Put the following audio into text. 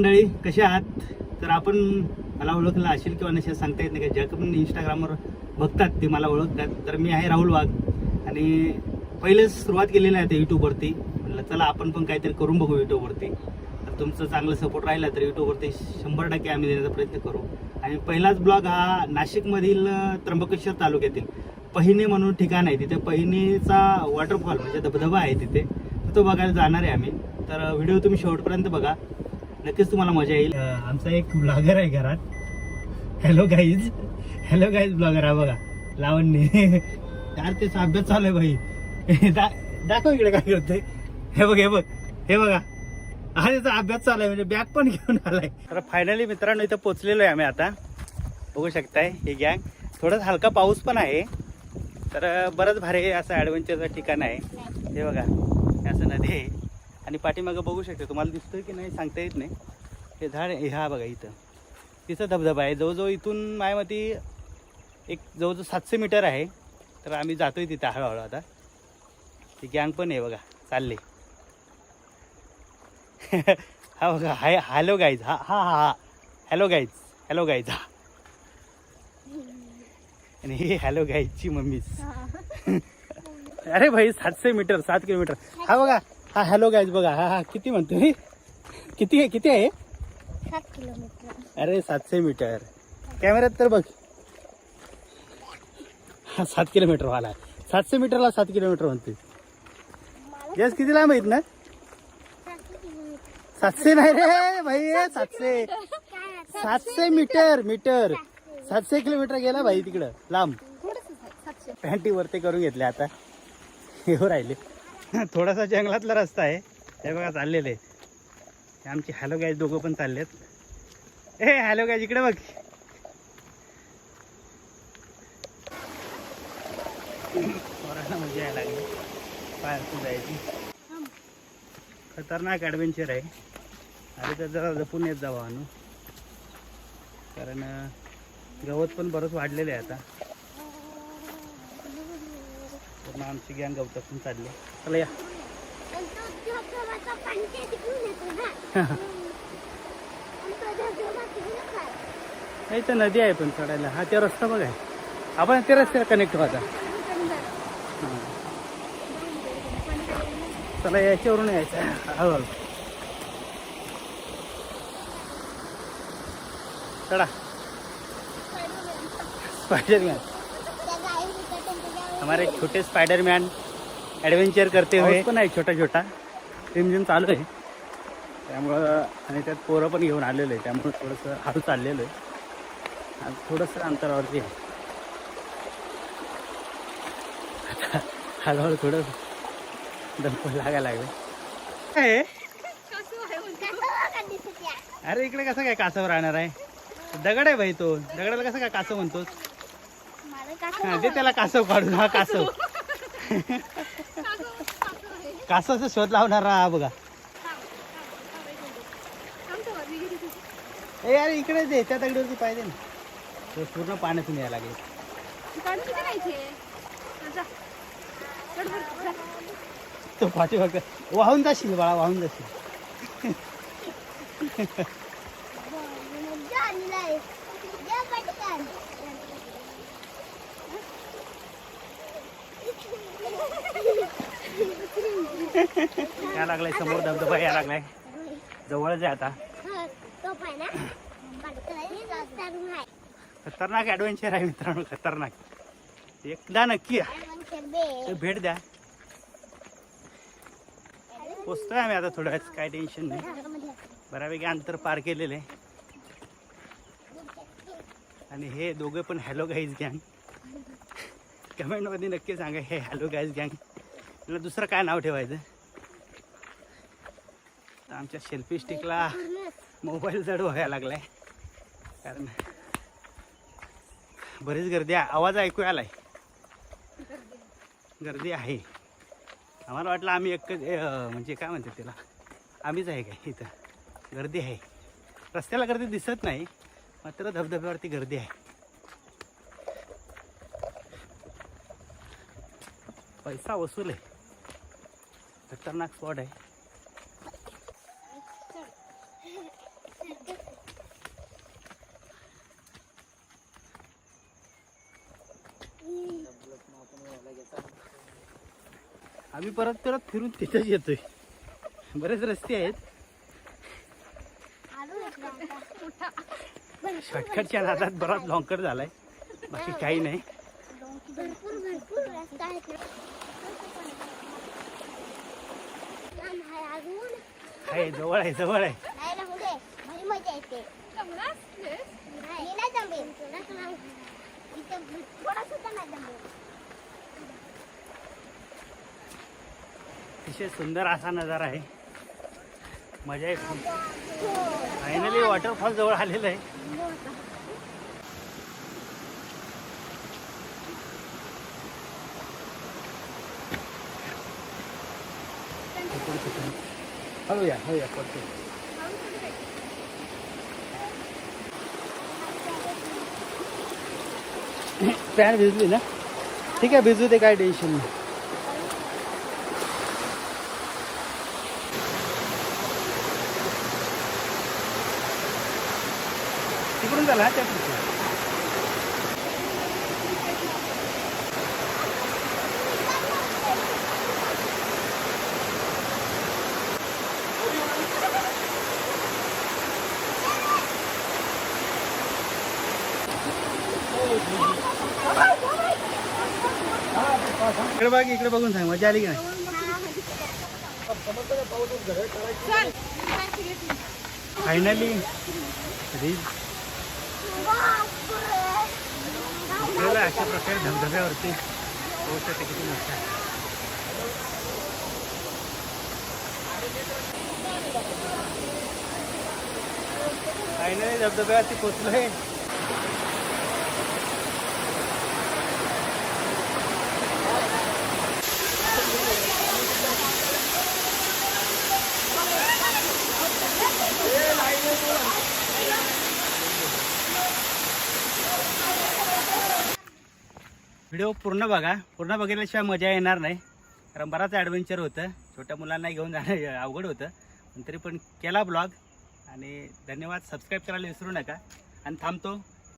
मंडळी कशा आहात? तर आपण मला ओळखलं असेल किंवा नसेल सांगता येत नाही का ज्या पण इंस्टाग्रामवर बघतात ते मला ओळखतात. तर मी आहे राहुल वाघ. आणि पहिलेच सुरुवात केलेली आहे यूट्यूबवरती म्हटलं चला आपण पण काहीतरी करून बघू यूट्यूबवरती तर तुमचं चांगलं सपोर्ट राहिला तर यूट्यूबवरती शंभर टक्के आम्ही देण्याचा प्रयत्न करू. आणि पहिलाच ब्लॉग हा नाशिकमधील त्र्यंबकेश्वर तालुक्यातील पहिने म्हणून ठिकाण आहे. तिथे पहिनेचा वॉटरफॉल म्हणजे धबधबा आहे तिथे. तो बघायला जाणार आहे आम्ही. तर व्हिडिओ तुम्ही शेवटपर्यंत बघा. नक्कीच तुम्हाला मजा येईल. आमचा एक ब्लॉगर आहे घरात. Hello guys hello guys blogger आहे बघा. लावण्य. यार त्याचा अभ्यास चालू आहे भाई. दा- दाखव इकडे काय करतोय हे बघ हे बघ. हे बघा. हा त्याचा अभ्यास चालू आहे म्हणजे बॅग पण घेऊन आलाय. तर फायनली मित्रांनो इथं पोचलेलो आहे आम्ही आता. बघू शकताय हे गँग थोडासा हलका पाऊस पण आहे. तर बरंच भारी असं ॲडव्हेंचरचं ठिकाण आहे. हे बघा. हे असं नदी आहे. आणि पाठीमागं बघू शकता तुम्हाला दिसतोय की नाही सांगता येत नाही. हे झाड आहे हा बघा इथं. तिथं धबधबा आहे. जवळजवळ इथून मायामती एक जवळजवळ सातशे मीटर आहे. तर आम्ही जातोय तिथं हळूहळू आता. ती गँग पण आहे बघा चालले. हा बघा हाय हॅलो गाईज हा हा हा हा. हॅलो गाईज हॅलो गाईज हा. आणि हे हॅलो गाईजची मम्मीच अरे भाई सातशे मीटर सात किलोमीटर. हा बघा. हा हॅलो गाईज बघा. हा हा किती म्हणतो मी? किती आहे किती आहे? सात किलोमीटर. अरे सातशे मीटर. कॅमेऱ्यात तर बघ. हा सात किलोमीटर वाला. आहे सातशे मीटरला सात किलोमीटर म्हणते यस किती लांब आहेत ना? सातशे नाही रे भाई सातशे. सातशे मीटर मीटर. सातशे किलोमीटर गेला भाई तिकडं लांब. पॅन्टी वरती करून घेतले आता. येऊ राहिले. थोडासा जंगलातला रस्ता आहे. हे बघा चाललेले. आमची हॅलो गॅज दोघं पण चाललेत. ए हॅलो गॅज इकडे बघ. पोरांना मजा यायला लागली. बाहेरची जायची. खतरनाक ॲडव्हेंचर आहे. अरे तर जरा जपून येत जावं आणू कारण गवत पण बरंच वाढलेलं आहे आता. पूर्ण आमची गँग गवतातून चालली. चला या. नाही तर नदी आहे पण चढायला. हा ते रस्ता बघ. आहे आपण ते रस्त्याला कनेक्ट व्हायचा. चला याच्यावरून यायचं. हळूहळू. चढा. स्पायडरमॅन हमारे छोटे स्पाइडरमैन ॲडव्हेंचर करते हुए पण आहे छोटा छोटा रिमझिम चालू आहे. त्यामुळं आणि त्यात पोरं पण घेऊन आलेलं आहे त्यामुळं थोडंसं हळू चाललेलं आहे. आज थोडंसं अंतरावरती आहे. हळूहळू थोडं दंपल लागायला लागलं? अरे इकडे कसं काय कासव राहणार आहे? दगड आहे भाई तो. दगडाला कसं काय कासव म्हणतोस? हा दे त्याला कासव काढून हा कासव. कासवाचा शोध लावणार हा बघा. ए अरे इकडे दे त्या दगडीवरती पाहिजे ना. तो पूर्ण पाण्यातून यायला लागले. तो पाठी वाहून जाशील बाळा वाहून जाशील. या लागलाय समोर धबधबा या लागलाय. जवळच आहे आता. खतरनाक ॲडव्हेंचर आहे मित्रांनो खतरनाक. एकदा नक्की या. भेट द्या. पोचतोय आम्ही आता थोड्या वेळात काय टेन्शन नाही. बऱ्यापैकी अंतर पार केलेलं आहे. आणि हे दोघे पण हॅलो गाईज गँग कमेंटमध्ये नक्की सांगा हे हॅलो गाईज गँग मला दुसरं काय नाव ठेवायचं? तर आमच्या सेल्फी स्टिकला मोबाईल जड व्हायला लागलाय. कारण बरीच गर्दी आहे. आवाज ऐकू आलाय गर्दी आहे. आम्हाला वाटलं आम्ही एक म्हणजे काय म्हणतात त्याला? आम्हीच आहे काय इथं? गर्दी आहे. रस्त्याला गर्दी दिसत नाही मात्र धबधब्यावरती गर्दी आहे. पैसा वसूल आहे. खतरनाक स्पॉट आहे. आम्ही परत परत फिरून तिथेच येतोय. बरेच रस्ते आहेत. शॉर्टकटच्या नादात बराच लॉंगकट झालाय. बाकी काही नाही. भरपूर भरपूर रस्ता आहेत लांब आहे जवळ आहे. जवळ आहे मजा येते नाही मी नाही जमेल तुलाच लांब आहे. इथं थोडा सुद्धा नाही जमेल अतिशय सुंदर असा नजारा आहे. मजा आहे फायनली वॉटरफॉल जवळ आलेलं आहे. हळूया हळूया पडतो पॅन भिजली ना? ठीक आहे भिजू दे काय टेन्शन नाही. झाला त्या. इकडे बघ इकडे बघून सांग मजा आली की नाही? फायनली मला अशा प्रकारे धबधब्यावरती पोहोचते किती मस्त आहे. फायनली धबधब्यावरती पोचलोय व्हिडिओ पूर्ण बघा. पूर्ण बघितल्याशिवाय मजा येणार नाही. कारण बराच ॲडव्हेंचर होतं. छोट्या मुलांना घेऊन जाणं अवघड होतं. पण तरी पण केला ब्लॉग आणि धन्यवाद. सबस्क्राईब करायला विसरू नका. आणि थांबतो.